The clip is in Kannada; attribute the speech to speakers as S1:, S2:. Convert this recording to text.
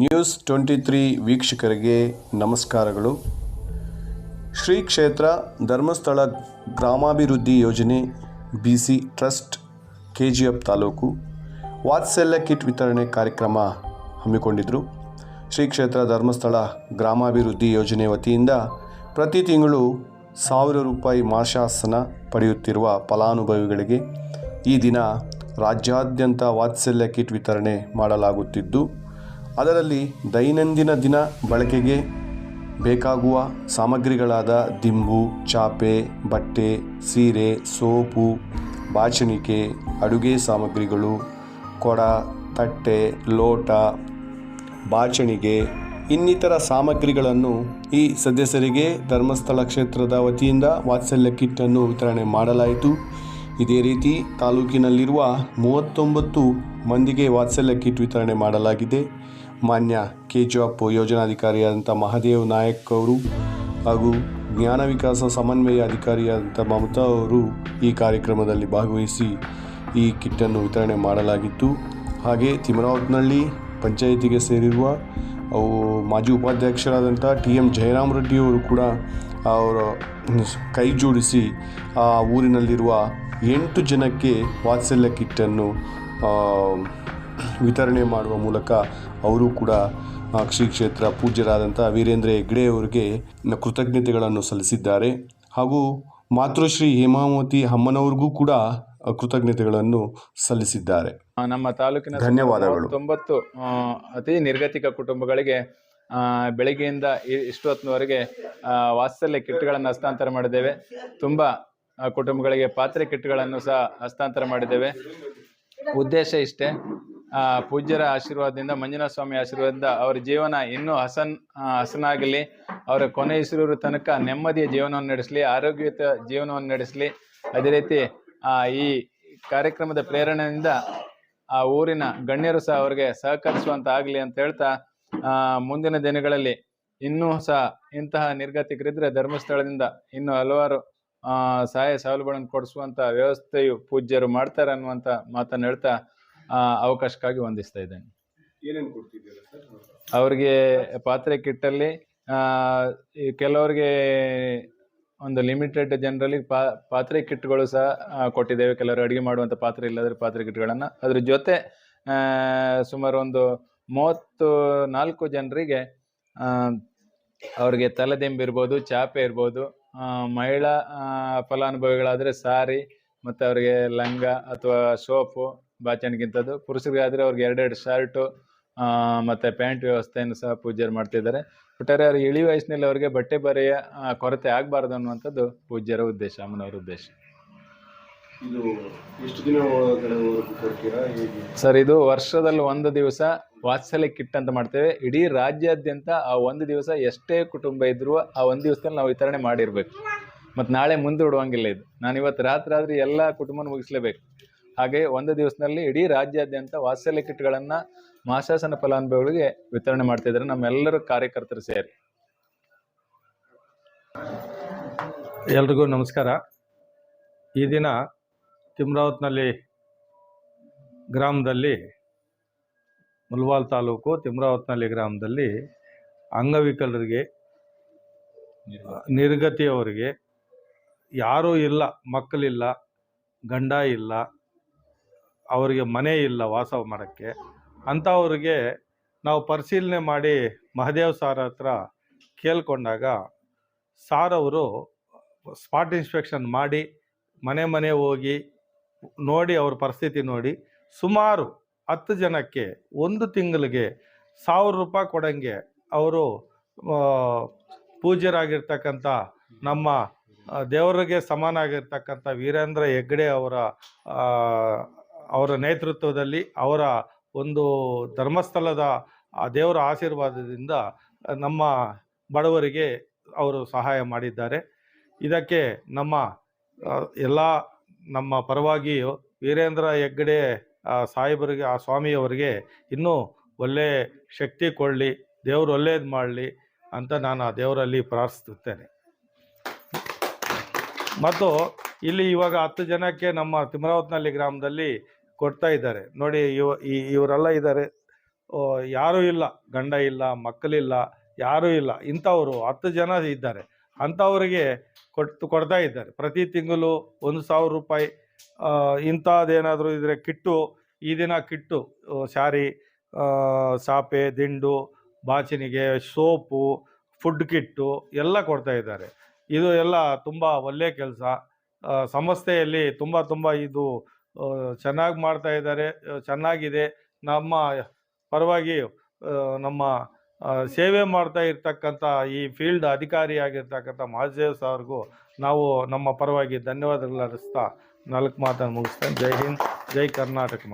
S1: ನ್ಯೂಸ್ ಟ್ವೆಂಟಿ ತ್ರೀ ವೀಕ್ಷಕರಿಗೆ ನಮಸ್ಕಾರಗಳು. ಶ್ರೀ ಕ್ಷೇತ್ರ ಧರ್ಮಸ್ಥಳ ಗ್ರಾಮಾಭಿವೃದ್ಧಿ ಯೋಜನೆ, B C trust K G F taluk Vatsalya kit ವಿತರಣೆ ಕಾರ್ಯಕ್ರಮ ಹಮ್ಮಿಕೊಂಡಿದ್ದರು ಶ್ರೀ ಕ್ಷೇತ್ರ ಧರ್ಮಸ್ಥಳ ಗ್ರಾಮಾಭಿವೃದ್ಧಿ ಯೋಜನೆ ವತಿಯಿಂದ ಪ್ರತಿ ತಿಂಗಳು ಸಾವಿರ ರೂಪಾಯಿ ಮಾಶಾಸನ ಪಡೆಯುತ್ತಿರುವ ಫಲಾನುಭವಿಗಳಿಗೆ ಈ ದಿನ ರಾಜ್ಯಾದ್ಯಂತ ವಾತ್ಸಲ್ಯ ಕಿಟ್ ವಿತರಣೆ ಮಾಡಲಾಗುತ್ತಿದ್ದು ಅದರಲ್ಲಿ ದೈನಂದಿನ ದಿನ ಬಳಕೆಗೆ ಬೇಕಾಗುವ ಸಾಮಗ್ರಿಗಳಾದ ದಿಂಬು, ಚಾಪೆ, ಬಟ್ಟೆ, ಸೀರೆ, ಸೋಪು, ಬಾಚಣಿಕೆ, ಅಡುಗೆ ಸಾಮಗ್ರಿಗಳು, ಕೊಡ, ತಟ್ಟೆ, ಲೋಟ, ಬಾಚಣಿಗೆ, ಇನ್ನಿತರ ಸಾಮಗ್ರಿಗಳನ್ನು ಈ ಸದಸ್ಯರಿಗೆ ಧರ್ಮಸ್ಥಳ ಕ್ಷೇತ್ರದ ವತಿಯಿಂದ ವಾತ್ಸಲ್ಯ ಕಿಟ್ಟನ್ನು ವಿತರಣೆ ಮಾಡಲಾಯಿತು. ಇದೇ ರೀತಿ ತಾಲೂಕಿನಲ್ಲಿರುವ ಮೂವತ್ತೊಂಬತ್ತು ಮಂದಿಗೆ ವಾತ್ಸಲ್ಯ ಕಿಟ್ ವಿತರಣೆ ಮಾಡಲಾಗಿದೆ. ಮಾನ್ಯ ಕೆ ಜಿ ಯೋಜನಾಧಿಕಾರಿಯಾದಂಥ ಮಹಾದೇವ್ ನಾಯಕ್ ಅವರು ಹಾಗೂ ಜ್ಞಾನ ವಿಕಾಸ ಸಮನ್ವಯ ಅಧಿಕಾರಿಯಾದಂಥ ಮಮತಾ ಅವರು ಈ ಕಾರ್ಯಕ್ರಮದಲ್ಲಿ ಭಾಗವಹಿಸಿ ಈ ಕಿಟ್ಟನ್ನು ವಿತರಣೆ ಮಾಡಲಾಗಿತ್ತು. ಹಾಗೆ ತಿಮರಾವತ್ನಹಳ್ಳಿ ಪಂಚಾಯಿತಿಗೆ ಸೇರಿರುವ ಅವು ಮಾಜಿ ಉಪಾಧ್ಯಕ್ಷರಾದಂಥ ಟಿ ಎಂ ಜಯರಾಮ್ ರೆಡ್ಡಿಯವರು ಕೂಡ ಅವರ ಕೈ ಜೋಡಿಸಿ ಆ ಊರಿನಲ್ಲಿರುವ ಎಂಟು ಜನಕ್ಕೆ ವಾತ್ಸಲ್ಯ ಕಿಟ್ಟನ್ನು ವಿತರಣೆ ಮಾಡುವ ಮೂಲಕ ಅವರು ಕೂಡ ಶ್ರೀ ಕ್ಷೇತ್ರ ಪೂಜ್ಯರಾದಂಥ ವೀರೇಂದ್ರ ಹೆಗ್ಡೆ ಅವರಿಗೆ ಕೃತಜ್ಞತೆಗಳನ್ನು ಸಲ್ಲಿಸಿದ್ದಾರೆ. ಹಾಗೂ ಮಾತೃಶ್ರೀ ಹೇಮಾವತಿ ಅಮ್ಮನವ್ರಿಗೂ ಕೂಡ ಕೃತಜ್ಞತೆಗಳನ್ನು ಸಲ್ಲಿಸಿದ್ದಾರೆ.
S2: ನಮ್ಮ ತಾಲೂಕಿನ
S1: ಧನ್ಯವಾದಗಳು.
S2: ತೊಂಬತ್ತು ಅತಿ ನಿರ್ಗತಿಕ ಕುಟುಂಬಗಳಿಗೆ ಬೆಳಗ್ಗೆಯಿಂದ ಇಷ್ಟು ಹೊತ್ತಿನವರೆಗೆ ವಾತ್ಸಲ್ಯ ಕಿಟ್ಗಳನ್ನು ಹಸ್ತಾಂತರ ಮಾಡಿದ್ದೇವೆ. ತುಂಬ ಕುಟುಂಬಗಳಿಗೆ ಪಾತ್ರೆ ಕಿಟ್ಗಳನ್ನು ಸಹ ಹಸ್ತಾಂತರ ಮಾಡಿದ್ದೇವೆ. ಉದ್ದೇಶ ಇಷ್ಟೇ. ಪೂಜ್ಯರ ಆಶೀರ್ವಾದದಿಂದ ಮಂಜುನಾಥ ಸ್ವಾಮಿ ಆಶೀರ್ವಾದದಿಂದ ಅವರ ಜೀವನ ಇನ್ನೂ ಹಸನ್ ಹಸನಾಗಲಿ. ಅವರ ಕೊನೆ ಹೆಸರು ತನಕ ನೆಮ್ಮದಿಯ ಜೀವನವನ್ನು ನಡೆಸಲಿ ಆರೋಗ್ಯಯುತ ಜೀವನವನ್ನು ನಡೆಸಲಿ. ಅದೇ ರೀತಿ ಆ, ಈ ಕಾರ್ಯಕ್ರಮದ ಪ್ರೇರಣೆಯಿಂದ ಆ ಊರಿನ ಗಣ್ಯರು ಸಹ ಅವರಿಗೆ ಸಹಕರಿಸುವಂತ ಆಗಲಿ ಅಂತ ಹೇಳ್ತಾ ಮುಂದಿನ ದಿನಗಳಲ್ಲಿ ಇನ್ನೂ ಸಹ ಇಂತಹ ನಿರ್ಗತಿಕರಿದ್ರೆ ಧರ್ಮಸ್ಥಳದಿಂದ ಇನ್ನು ಹಲವಾರು ಸಹಾಯ ಸೌಲಭ್ಯಗಳನ್ನು ಕೊಡಿಸುವಂತ ವ್ಯವಸ್ಥೆಯು ಪೂಜ್ಯರು ಮಾಡ್ತಾರೆ ಅನ್ನುವಂತ ಮಾತನ್ನು ಹೇಳ್ತಾ ಅವಕಾಶಕ್ಕಾಗಿ ವಂದಿಸ್ತಾ ಇದ್ದೇನೆ.
S1: ಏನೇನು ಕೊಡ್ತಿದ್ದೀರಾ ಸರ್?
S2: ಅವ್ರಿಗೆ ಪಾತ್ರೆ ಕಿಟ್ಟಲ್ಲಿ ಕೆಲವರಿಗೆ ಒಂದು ಲಿಮಿಟೆಡ್ ಜನರಲ್ಲಿ ಪಾ ಪಾತ್ರೆ ಕಿಟ್ಗಳು ಸಹ ಕೊಟ್ಟಿದ್ದೇವೆ. ಕೆಲವರು ಅಡುಗೆ ಮಾಡುವಂಥ ಪಾತ್ರೆ ಇಲ್ಲದ್ರೆ ಪಾತ್ರೆ ಕಿಟ್ಗಳನ್ನು. ಅದ್ರ ಜೊತೆ ಸುಮಾರು ಒಂದು ಮೂವತ್ತು ನಾಲ್ಕು ಜನರಿಗೆ ಅವ್ರಿಗೆ ತಲೆದಿಂಬು ಇರ್ಬೋದು ಚಾಪೆ ಇರ್ಬೋದು ಮಹಿಳಾ ಫಲಾನುಭವಿಗಳಾದರೆ ಸಾರಿ ಮತ್ತು ಅವರಿಗೆ ಲಂಗ ಅಥವಾ ಸೋಪು ಬಾಚಣಿಗಿಂಥದ್ದು ಪುರುಷರಿಗಾದರೆ ಅವ್ರಿಗೆ ಎರಡೆರಡು ಶರ್ಟು ಮತ್ತು ಪ್ಯಾಂಟ್ ವ್ಯವಸ್ಥೆಯನ್ನು ಸಹ ಪೂಜ್ಯರು ಮಾಡ್ತಿದ್ದಾರೆ. ಒಟ್ಟಾರೆ ಅವ್ರಿಗೆ ಇಳಿ ವಯಸ್ಸಿನಲ್ಲಿ ಅವರಿಗೆ ಬಟ್ಟೆ ಬರೆಯ ಕೊರತೆ ಆಗಬಾರ್ದು ಅನ್ನುವಂಥದ್ದು ಪೂಜ್ಯರ ಉದ್ದೇಶ ಅಮ್ಮನವರ ಉದ್ದೇಶ.
S1: ಇದು ಎಷ್ಟು
S2: ಸರ್ ಇದು ವರ್ಷದಲ್ಲಿ ಒಂದು ದಿವಸ ವಾತ್ಸಲ್ಯ ಕಿಟ್ ಅಂತ ಮಾಡ್ತೇವೆ. ಇಡೀ ರಾಜ್ಯಾದ್ಯಂತ ಆ ಒಂದು ದಿವಸ ಎಷ್ಟೇ ಕುಟುಂಬ ಇದ್ರೂ ಆ ಒಂದು ದಿವಸದಲ್ಲಿ ನಾವು ವಿತರಣೆ ಮಾಡಿರ್ಬೇಕು. ಮತ್ತು ನಾಳೆ ಮುಂದೂಡುವಂಗಿಲ್ಲ ಇದು. ನಾನು ಇವತ್ತು ರಾತ್ರಿ ಆದ್ರೆ ಎಲ್ಲ ಕುಟುಂಬನ ಮುಗಿಸ್ಲೇಬೇಕು. ಹಾಗೆ ಒಂದು ದಿವಸದಲ್ಲಿ ಇಡೀ ರಾಜ್ಯಾದ್ಯಂತ ವಾತ್ಸಲ್ಯ ಕಿಟ್ಗಳನ್ನು ಮಾಸಾಸನ ಫಲಾನುಭವಿಗಳಿಗೆ ವಿತರಣೆ ಮಾಡ್ತಿದ್ದಾರೆ ನಮ್ಮೆಲ್ಲರೂ ಕಾರ್ಯಕರ್ತರು ಸೇರಿ.
S3: ಎಲ್ರಿಗೂ ನಮಸ್ಕಾರ. ಈ ದಿನ ತಿಮ್ರಾವತ್ನಲ್ಲಿ ಗ್ರಾಮದಲ್ಲಿ ಮುಲ್ವಾಲ್ ತಾಲೂಕು ತಿಮ್ರಾವತ್ನಲ್ಲಿ ಗ್ರಾಮದಲ್ಲಿ ಅಂಗವಿಕಲರಿಗೆ, ನಿರ್ಗತಿಯವರಿಗೆ ಯಾರೂ ಇಲ್ಲ, ಮಕ್ಕಳಿಲ್ಲ, ಗಂಡ ಇಲ್ಲ ಅವರಿಗೆ ಮನೆ ಇಲ್ಲ ವಾಸ ಮಾಡೋಕ್ಕೆ ಅಂಥವ್ರಿಗೆ ನಾವು ಪರಿಶೀಲನೆ ಮಾಡಿ ಮಹದೇವ್ ಸಾರ್ ಹತ್ರ ಕೇಳ್ಕೊಂಡಾಗ ಸಾರ್ ಅವರು ಸ್ಪಾಟ್ ಇನ್ಸ್ಪೆಕ್ಷನ್ ಮಾಡಿ ಮನೆ ಮನೆ ಹೋಗಿ ನೋಡಿ ಅವ್ರ ಪರಿಸ್ಥಿತಿ ನೋಡಿ ಸುಮಾರು ಹತ್ತು ಜನಕ್ಕೆ ಒಂದು ತಿಂಗಳಿಗೆ ಸಾವಿರ ರೂಪಾಯಿ ಕೊಡಂಗೆ ಅವರು ಪೂಜ್ಯರಾಗಿರ್ತಕ್ಕಂಥ ನಮ್ಮ ದೇವರಿಗೆ ಸಮಾನ ಆಗಿರ್ತಕ್ಕಂಥ ವೀರೇಂದ್ರ ಹೆಗ್ಡೆ ಅವರ ಅವರ ನೇತೃತ್ವದಲ್ಲಿ ಅವರ ಒಂದು ಧರ್ಮಸ್ಥಳದ, ಆ ದೇವರ ಆಶೀರ್ವಾದದಿಂದ ನಮ್ಮ ಬಡವರಿಗೆ ಅವರು ಸಹಾಯ ಮಾಡಿದ್ದಾರೆ. ಇದಕ್ಕೆ ನಮ್ಮ ಎಲ್ಲ ನಮ್ಮ ಪರವಾಗಿಯೂ ವೀರೇಂದ್ರ ಹೆಗ್ಗಡೆ ಸಾಹೇಬರಿಗೆ, ಆ ಸ್ವಾಮಿಯವರಿಗೆ ಇನ್ನೂ ಒಳ್ಳೆಯ ಶಕ್ತಿ ಕೊಡಲಿ, ದೇವರು ಒಳ್ಳೇದು ಮಾಡಲಿ ಅಂತ ನಾನು ಆ ದೇವರಲ್ಲಿ ಪ್ರಾರ್ಥಿಸುತ್ತೇನೆ. ಮತ್ತು ಇಲ್ಲಿ ಇವಾಗ ಹತ್ತು ಜನಕ್ಕೆ ನಮ್ಮ ತಿಮರಾವತ್ನಲ್ಲಿ ಗ್ರಾಮದಲ್ಲಿ ಕೊಡ್ತಾ ಇದ್ದಾರೆ. ನೋಡಿ, ಇವ ಇವರೆಲ್ಲ ಇದ್ದಾರೆ. ಯಾರೂ ಇಲ್ಲ. ಗಂಡ ಇಲ್ಲ ಮಕ್ಕಳಿಲ್ಲ ಯಾರೂ ಇಲ್ಲ. ಇಂಥವರು ಹತ್ತು ಜನ ಇದ್ದಾರೆ. ಅಂಥವರಿಗೆ ಕೊಟ್ಟು ಕೊಡ್ತಾ ಇದ್ದಾರೆ. ಪ್ರತಿ ತಿಂಗಳು ಒಂದು ಸಾವಿರ ರೂಪಾಯಿ ಇಂಥದ್ದೇನಾದರೂ ಇದ್ದರೆ ಕಿಟ್ಟು, ಈ ದಿನ ಕಿಟ್ಟು ಸ್ಯಾರಿ ಸಾಪೆ, ದಿಂಡು, ಬಾಚಿನಿಗೆ ಸೋಪು, ಫುಡ್ ಕಿಟ್ಟು ಎಲ್ಲ ಕೊಡ್ತಾ ಇದ್ದಾರೆ. ಇದು ಎಲ್ಲ ತುಂಬ ಒಳ್ಳೆಯ ಕೆಲಸ. ಸಂಸ್ಥೆಯಲ್ಲಿ ತುಂಬ ತುಂಬ ಇದು ಚೆನ್ನಾಗಿ ಮಾಡ್ತಾ ಇದ್ದಾರೆ ಚೆನ್ನಾಗಿದೆ. ನಮ್ಮ ಪರವಾಗಿ ನಮ್ಮ ಸೇವೆ ಮಾಡ್ತಾ ಇರ್ತಕ್ಕಂಥ ಈ ಫೀಲ್ಡ್ ಅಧಿಕಾರಿಯಾಗಿರ್ತಕ್ಕಂಥ ಮಹಾದೇವ್ ಸಾರ್ಗೂ, ನಾವು ನಮ್ಮ ಪರವಾಗಿ ಧನ್ಯವಾದಗಳು ಅರ್ಪಿಸ್ತಾ ನಾಲ್ಕು ಮಾತನ್ನು ಮುಗಿಸ್ತೇನೆ ಜೈ ಹಿಂದ್, ಜೈ ಕರ್ನಾಟಕ